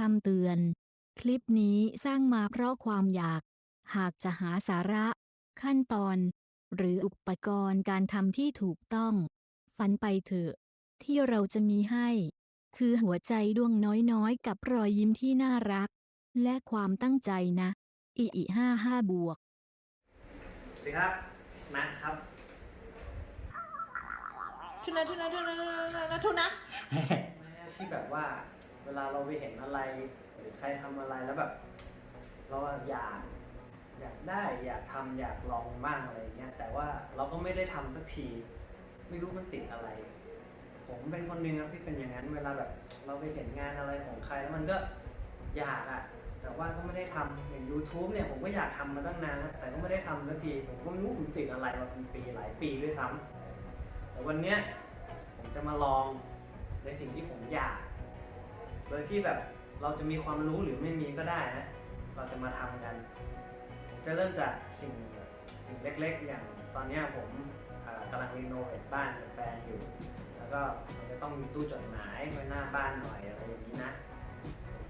คำเตือน คลิปนี้สร้างมาเพราะความอยาก หากจะหาสาระ ขั้นตอน หรืออุปกรณ์การทำที่ถูกต้อง ฝันไปเถอะ ที่เราจะมีให้ คือหัวใจดวงน้อยๆ กับรอยยิ้มที่น่ารัก และความตั้งใจนะ อีอีห้าห้าบวก สวัสดีครับนัทครับ ทุนะทุนะทุนะทุนะทุนะที่แบบว่า เวลาเราไปเห็นอะไร หรือใครทำอะไรแล้วแบบ เราอยากอยากได้อยากทำอยากลองบ้างอะไรอย่างเงี้ยแต่ว่าเราก็ไม่ได้ทำสักที ไม่รู้มันติดอะไร ผมเป็นคนหนึ่งครับที่เป็นอย่างนั้น เวลาแบบเราไปเห็นงานอะไรของใครแล้วมันก็อยากอะแต่ว่าก็ไม่ได้ทำอย่าง YouTube เนี่ยผมก็อยากทำมาตั้งนานแล้วแต่ก็ไม่ได้ทำสักที ผมก็ไม่รู้ผมติดอะไรมาเป็นปีหลายปีด้วยซ้ำแต่วันเนี้ยผมจะมาลองในสิ่งที่ผมอยาก โดยที่แบบเราจะมีความรู้หรือไม่มีก็ได้นะ เราจะมาทำกัน จะเริ่มจากสิ่งสิ่งเล็กๆ อย่างตอนนี้ผมกำลังรีโนเวทบ้านกับแฟนอยู่ แล้วก็มันจะต้องมีตู้จดหมายไว้หน้าบ้านหน่อยอะไรอย่างนี้นะ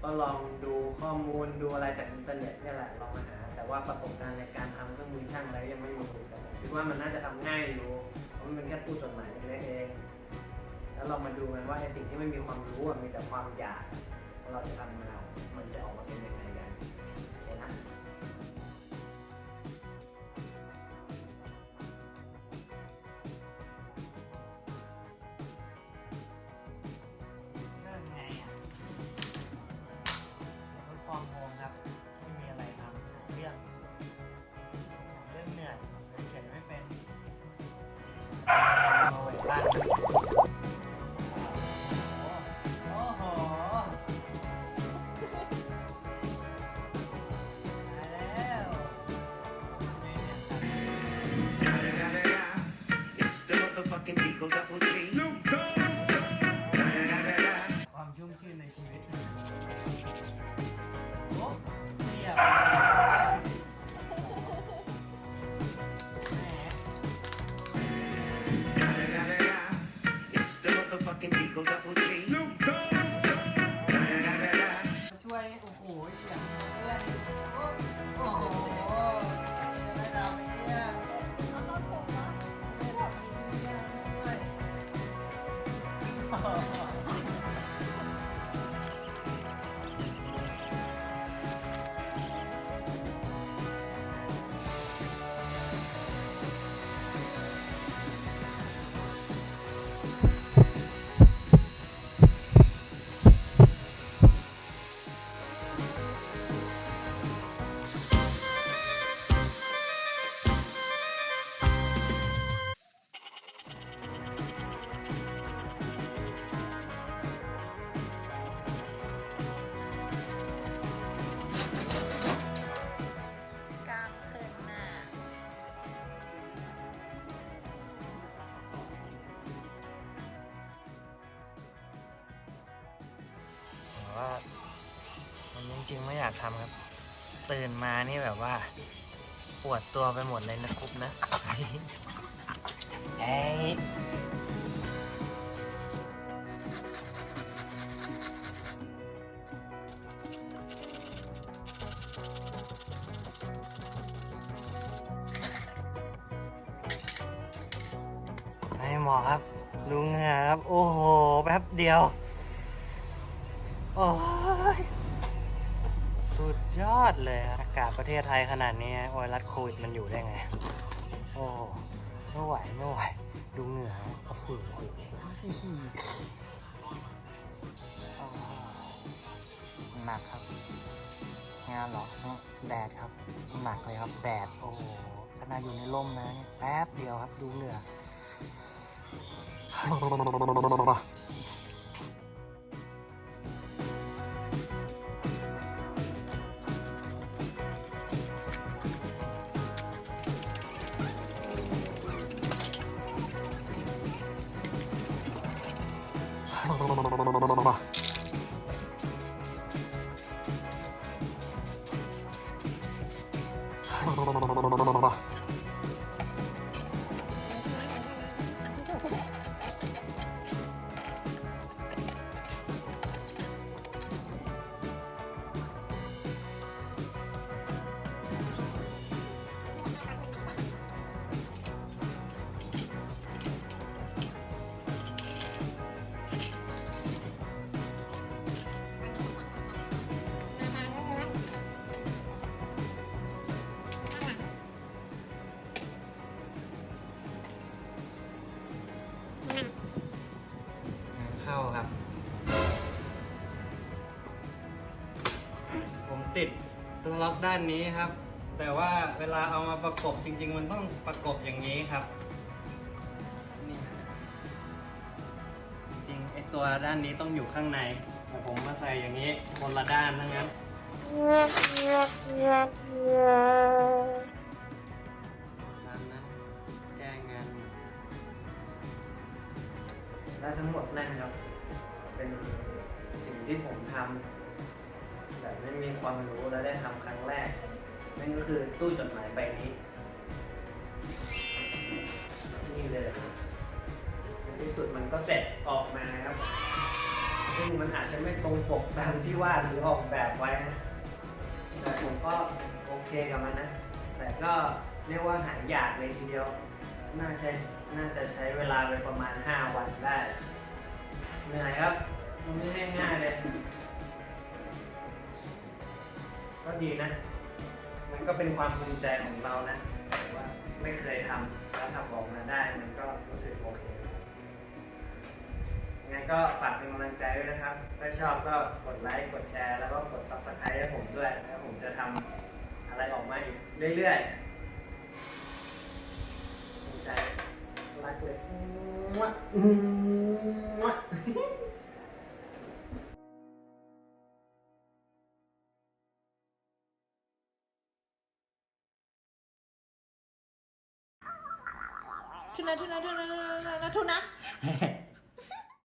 ก็ลองดูข้อมูลดูอะไรจากอินเทอร์เน็ตนี่แหละลองมาหา แต่ว่าประสบการณ์ในการทำเครื่องมือช่างอะไรยังไม่มีแต่คิดว่ามันน่าจะทำง่ายอยู่เพราะมันเป็นแค่ตู้จดหมายเล็กๆเอง แล้วเรามาดูกันว่าไอสิ่งที่ไม่มีความรู้อะมีแต่ความอยากว่าเราจะทำมันเอามันจะออกมาเป็นยังไงกัน่ามันจริงๆไม่อยากทำครับ ตื่นมานี่แบบว่า ปวดตัวไปหมดเลยนะคุบนะเอ้ให้หมอครับดูเหงื่อครับ โอ้โห แป๊บเดียว โอ้ยสุดยอดเลยอากาศประเทศไทยขนาดนี้ไวรัสโควิดมันอยู่ได้ไง โอ้ไม่ไหวไม่ไหว ดูเหงื่อโอ้โหหนักครับ งานหรอแดดครับ หนักเลยครับแดดโอ้ขนาดอยู่ในร่มนะแป๊บเดียวครับ ดูเหงื่อ ล็อกด้านนี้ครับ แต่ว่าเวลาเอามาประกบจริง ๆ มันต้องประกบอย่างนี้ครับนี่จริงๆไอตัวด้านนี้ต้องอยู่ข้างในแต่ผมมาใส่อย่างนี้คนละด้านทั้งนั้น ความรู้และได้ทำครั้งแรกนั่นก็คือตู้จดหมายใบนี้นี่เลยในที่สุดมันก็เสร็จออกมาครับ ซึ่งมันอาจจะไม่ตรงปกตามที่วาดหรือออกแบบไว้นะแต่ผมก็โอเคกับมันนะ แต่ก็เรียกว่าหายากเลยทีเดียว น่าใช้น่าจะใช้เวลาไปประมาณ 5 วันได้ เหนื่อยครับ มันไม่ใช่ง่ายเลย ดีนะ มันก็เป็นความภูมิใจของเรานะแต่ว่าไม่เคยทำแล้วทำออกมาได้ มันก็รู้สึกโอเคยังไงก็ฝากเป็นกำลังใจด้วยนะครับ ถ้าชอบก็กดไลค์ กดแชร์ แล้วก็กด subscribe ให้ผมด้วยแล้วผมจะทำอะไรออกมาอีกเรื่อยๆภูมิใจรักเลยมั่วมั่ว ทุนะททุนะททุนะททุนะทุนะ